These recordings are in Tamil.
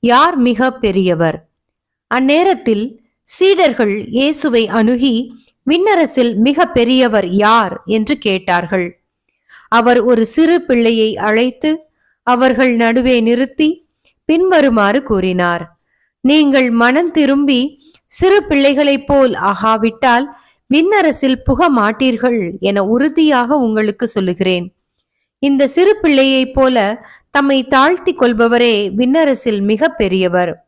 யார் மிக பெரியவர்? அந்நேரத்தில் சீடர்கள் இயேசுவை அணுகி விண்ணரசில் மிக பெரியவர் யார்? என்று கேட்டார்கள். அவர் ஒரு சிறு பிள்ளையை அழைத்து அவர்கள் நடுவே நிறுத்தி பின்வருமாறு கூறினார் நீங்கள் மனம் திரும்பி சிறு பிள்ளைகளைப் போல் ஆகாவிட்டால் விண்ணரசில் புக மாட்டீர்கள் என உறுதியாக உங்களுக்கு சொல்லுகிறேன். இந்த சிறு பிள்ளையைப் போல தம்மை தாழ்த்தி கொள்பவரே விண்ணரசில் மிக பெரியவர்.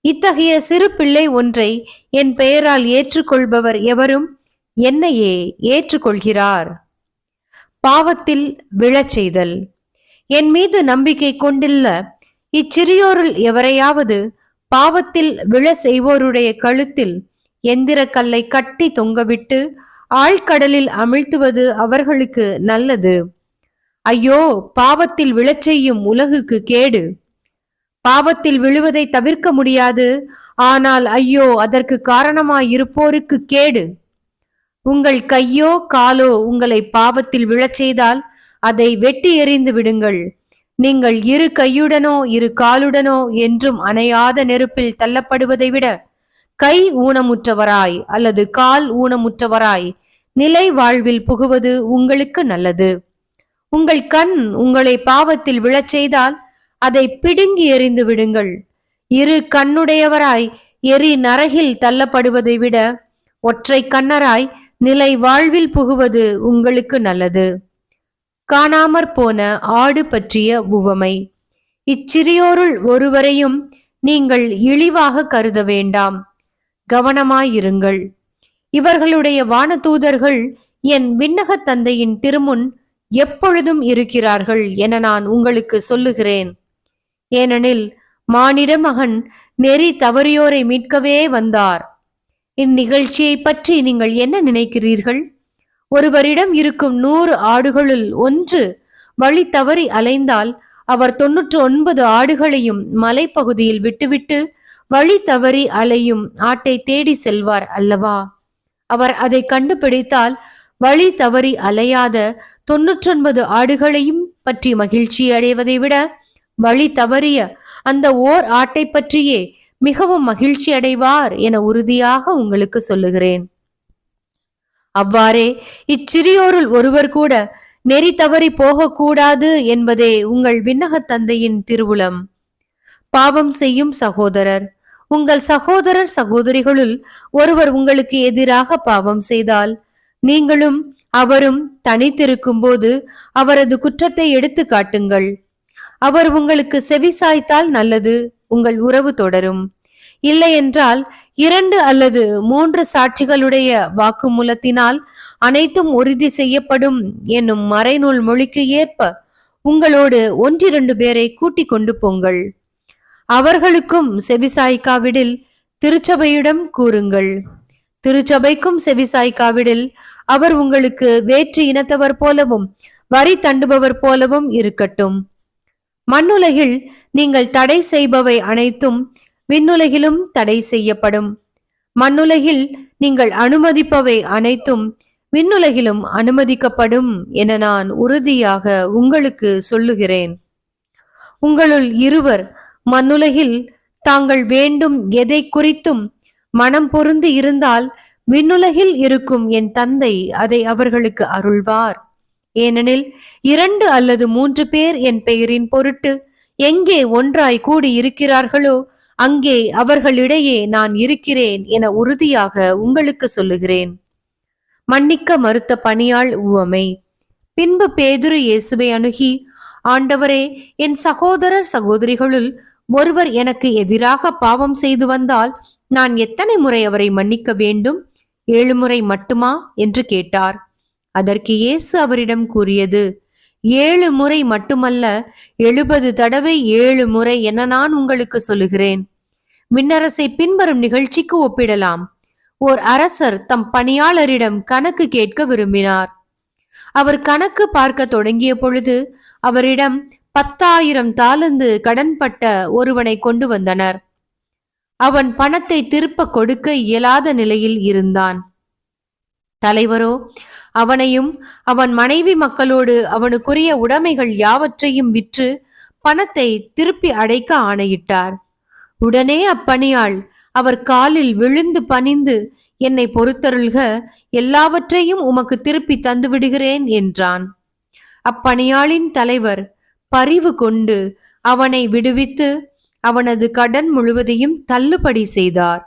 இத்தகைய சிறு பிள்ளை ஒன்றை என் பெயரால் ஏற்றுக்கொள்பவர் எவரும் என்னையே ஏற்றுக்கொள்கிறார். பாவத்தில் விழச் செய்தல். என் மீது நம்பிக்கை கொண்டுள்ள இச்சிறியோரில் எவரையாவது பாவத்தில் விழ செய்வோருடைய கழுத்தில் எந்திர கல்லை கட்டி தொங்கவிட்டு ஆழ்கடலில் அமிழ்த்துவது அவர்களுக்கு நல்லது. ஐயோ பாவத்தில் விழச் செய்யும் உலகுக்கு கேடு. பாவத்தில் விழுவதை தவிர்க்க முடியாது. ஆனால் ஐயோ அதற்கு காரணமாயிருப்போருக்கு கேடு. உங்கள் கையோ காலோ உங்களை பாவத்தில் விழச் செய்தால் அதை வெட்டி எறிந்து விடுங்கள். நீங்கள் இரு கையுடனோ இரு காலுடனோ என்றும் அணையாத நெருப்பில் தள்ளப்படுவதை விட கை ஊனமுற்றவராய் அல்லது கால் ஊனமுற்றவராய் நிலை வாழ்வில் புகுவது உங்களுக்கு நல்லது. உங்கள் கண் உங்களை பாவத்தில் விழச் செய்தால் அதை பிடுங்கி எறிந்து விடுங்கள். இரு கண்ணுடையவராய் எரி நரகில் தள்ளப்படுவதை விட ஒற்றை கண்ணராய் நிலை வாழ்வில் புகுவது உங்களுக்கு நல்லது. காணாமற் போன ஆடு பற்றிய உவமை. இச்சிறியோருள் ஒருவரையும் நீங்கள் இழிவாக கருத வேண்டாம். கவனமாயிருங்கள். இவர்களுடைய வானதூதர்கள் என் விண்ணகத் தந்தையின் திருமுன் எப்பொழுதும் இருக்கிறார்கள் என நான் உங்களுக்கு சொல்லுகிறேன். ஏனெனில் மானிட மகன் நெறி தவறியோரை மீட்கவே வந்தார். இந்நிகழ்ச்சியை பற்றி நீங்கள் என்ன நினைக்கிறீர்கள்? ஒருவரிடம் இருக்கும் நூறு ஆடுகளுள் ஒன்று வழி தவறி அலைந்தால் அவர் தொன்னூற்று ஒன்பது ஆடுகளையும் மலைப்பகுதியில் விட்டுவிட்டு வழி தவறி அலையும் ஆட்டை தேடி செல்வார் அல்லவா? அவர் அதை கண்டுபிடித்தால் வழி தவறி அலையாத தொன்னூற்றொன்பது ஆடுகளையும் பற்றி மகிழ்ச்சி அடைவதை விட வழி தவறிய அந்த ஓர் ஆட்டை பற்றியே மிகவும் மகிழ்ச்சி அடைவார் என உறுதியாக உங்களுக்கு சொல்லுகிறேன். அவ்வாறே இச்சிறியோருள் ஒருவர் கூட நெறி தவறி போகக்கூடாது என்பதே உங்கள் விண்ணகத் தந்தையின் திருவுளம். பாவம் செய்யும் சகோதரர் உங்கள் சகோதரர் சகோதரிகளுள் ஒருவர் உங்களுக்கு எதிராக பாவம் செய்தால் நீங்களும் அவரும் தனித்திருக்கும் போது அவரது குற்றத்தை எடுத்து காட்டுங்கள். அவர் உங்களுக்கு செவிசாய்த்தால் நல்லது உங்கள் உறவு தொடரும். இல்லையென்றால் இரண்டு அல்லது மூன்று சாட்சிகளுடைய வாக்குமூலத்தினால் அனைத்தும் உறுதி செய்யப்படும் என்னும் மறைநூல் மொழிக்கு ஏற்ப உங்களோடு ஒன்றிரண்டு பேரை கூட்டிக் கொண்டு போங்கள். அவர்களுக்கும் செவிசாய்க்காவிடில் திருச்சபையிடம் கூறுங்கள். திருச்சபைக்கும் செவிசாய்க்காவிடில் அவர் உங்களுக்கு வேற்று இனத்தவர் போலவும் வரி தண்டுபவர் போலவும் இருக்கட்டும். மண்ணுலகில் நீங்கள் தடை செய்பவை அனைத்தும் விண்ணுலகிலும் தடை செய்யப்படும். மண்ணுலகில் நீங்கள் அனுமதிப்பவை அனைத்தும் விண்ணுலகிலும் அனுமதிக்கப்படும் என நான் உறுதியாக உங்களுக்கு சொல்லுகிறேன். உங்களுள் இருவர் மண்ணுலகில் தாங்கள் வேண்டும் எதை குறித்தும் மனம் பொருந்து இருந்தால் விண்ணுலகில் இருக்கும் என் தந்தை அதை அவர்களுக்கு அருள்வார். ஏனெனில் இரண்டு அல்லது மூன்று பேர் என் பெயரின் பொருட்டு எங்கே ஒன்றாய் கூடி இருக்கிறார்களோ அங்கே அவர்களிடையே நான் இருக்கிறேன் என உறுதியாக உங்களுக்கு சொல்லுகிறேன். மன்னிக்க மறுத்த பணியாள் உவமை. பின்பு பேதுரு இயேசுவை அணுகி ஆண்டவரே என் சகோதரர் சகோதரிகளுள் ஒருவர் எனக்கு எதிராக பாவம் செய்து வந்தால் நான் எத்தனை முறை அவரை மன்னிக்க வேண்டும்? ஏழு முறை மட்டுமா? என்று கேட்டார். அதற்கு இயேசு அவரிடம் கூறியது ஏழு முறை மட்டுமல்ல எழுபது தடவை ஏழு முறை என நான் உங்களுக்கு சொல்லுகிறேன். மின்னரசை பின்வரும் நிகழ்ச்சிக்கு ஒப்பிடலாம். ஓர் அரசர் தம் பணியாளரிடம் கணக்கு கேட்க விரும்பினார். அவர் கணக்கு பார்க்க தொடங்கிய பொழுது அவரிடம் பத்தாயிரம் தாளந்து கடன்பட்ட ஒருவனை கொண்டு வந்தனர். அவன் பணத்தை திருப்ப கொடுக்க இயலாத நிலையில் இருந்தான். தலைவரோ அவனையும் அவன் மனைவி மக்களோடு அவனுக்குரிய உடைமைகள் யாவற்றையும் விற்று பணத்தை திருப்பி அடைக்க ஆணையிட்டார். உடனே அப்பணியாள் அவர் காலில் விழுந்து பணிந்து என்னை பொறுத்தருள்க எல்லாவற்றையும் உமக்கு திருப்பி தந்து விடுகிறேன் என்றான். அப்பணியாளின் தலைவர் பரிவு கொண்டு அவனை விடுவித்து அவனது கடன் முழுவதையும் தள்ளுபடி செய்தார்.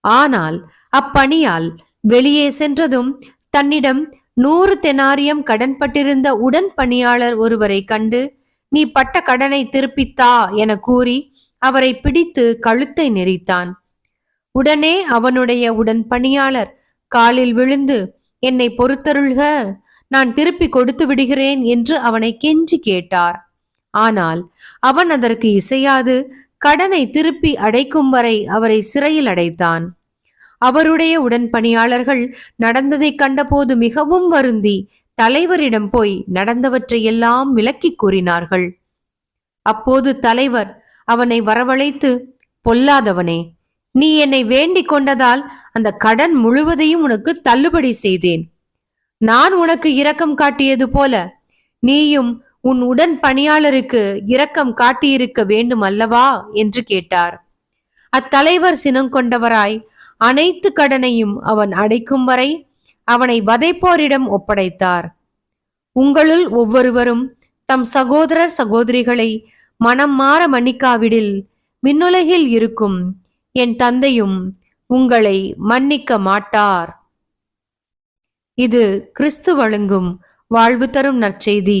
ஆனால் அப்பணியால் வெளியே சென்றதும் தன்னிடம் நூறு தெனாரியம் கடன்பட்டிருந்த உடன் பணியாளர் ஒருவரை கண்டு நீ பட்ட கடனை திருப்பித்தா? என கூறி அவரை பிடித்து கழுத்தை நெரித்தான். உடனே அவனுடைய உடன் பணியாளர் காலில் விழுந்து என்னை பொறுத்தருள்க நான் திருப்பி கொடுத்து விடுகிறேன் என்று அவனை கெஞ்சி கேட்டார். ஆனால் அவன் அதற்கு இசையாது கடனை திருப்பி அடைக்கும் வரை அவரை சிறையில் அடைத்தான். அவருடைய உடன்பணியாளர்கள் நடந்ததை கண்டபோது மிகவும் வருந்தி தலைவரிடம் போய் நடந்தவற்றை எல்லாம் கூறினார்கள். அப்போது தலைவர் அவனை வரவழைத்து பொல்லாதவனே நீ என்னை வேண்டிக் கொண்டதால் அந்த கடன் முழுவதையும் உனக்கு தள்ளுபடி செய்தேன். நான் உனக்கு இரக்கம் காட்டியது போல நீயும் உன் உடன் பணியாளருக்கு இரக்கம் காட்டியிருக்க வேண்டும் அல்லவா? என்று கேட்டார். அத்தலைவர் சினம் கொண்டவராய் அனைத்து கடனையும் அவன் அடைக்கும் வரை அவனை வதைப்போரிடம் ஒப்படைத்தார். உங்களுள் ஒவ்வொருவரும் தம் சகோதரர் சகோதரிகளை மனம் மாற மன்னிக்காவிடில் விண்ணுலகில் இருக்கும் என் தந்தையும் உங்களை மன்னிக்க மாட்டார். இது கிறிஸ்து வழங்கும் வாழ்வு தரும் நற்செய்தி.